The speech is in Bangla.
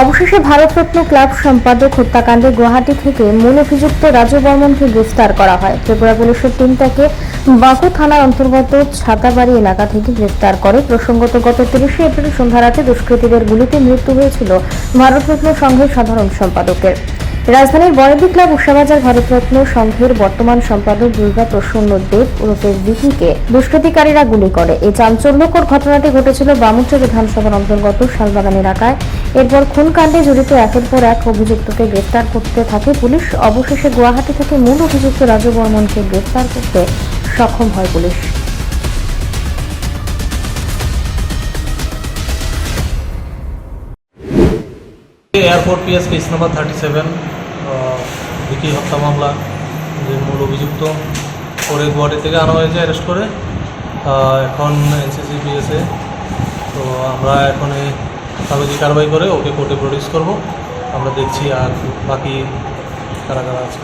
অবশেষে ভারতরত্ন ক্লাব সম্পাদক হত্যাকাণ্ডে গুয়াহাটি থেকে মূল অভিযুক্ত রাজু বর্মনকে গ্রেফতার করা হয়। ত্রিপুরা পুলিশের টিম তাকে বাঁকু থানার অন্তর্গত ছাতাবাড়ি এলাকা থেকে গ্রেফতার করে। প্রসঙ্গত, গত তিরিশে এপ্রিল সন্ধ্যা রাতে দুষ্কৃতীদের গুলিতে মৃত্যু হয়েছিল ভারতরত্ন সংঘের সাধারণ সম্পাদকের। রাজধানীর বরেদি ক্লাব উষাবাজার ভারতরত্ন সংঘের বর্তমান সম্পাদক দুর্গা প্রসন্ন দেব ওরফে ভিকিকে দুষ্কৃতিকারীরা গুলি করে। এই চাঞ্চল্যকর ঘটনাটি ঘটেছিল বামুচা বিধানসভার অন্তর্গত শালবাগান এলাকায়। এরপর খুনকাণ্ডে জড়িত একের পর এক অভিযুক্তকে গ্রেফতার করতে থাকে পুলিশ। অবশেষে গুয়াহাটি থেকে মূল অভিযুক্ত রাজু বর্মনকে গ্রেফতার করতে সক্ষম হয় police. Airport PS case number thirty seven Vicky হত্যা মামলা, যে মূল অভিযুক্ত। পরে গুয়াহাটি থেকে আনা হয়েছে অ্যারেস্ট করে। এখন এনসিসি পিএসে। তো আমরা এখন এই কাগজি কারবাই করে? ওকে কোর্টে প্রডিউস করব। আমরা দেখছি আর বাকি কারা কারা আছে।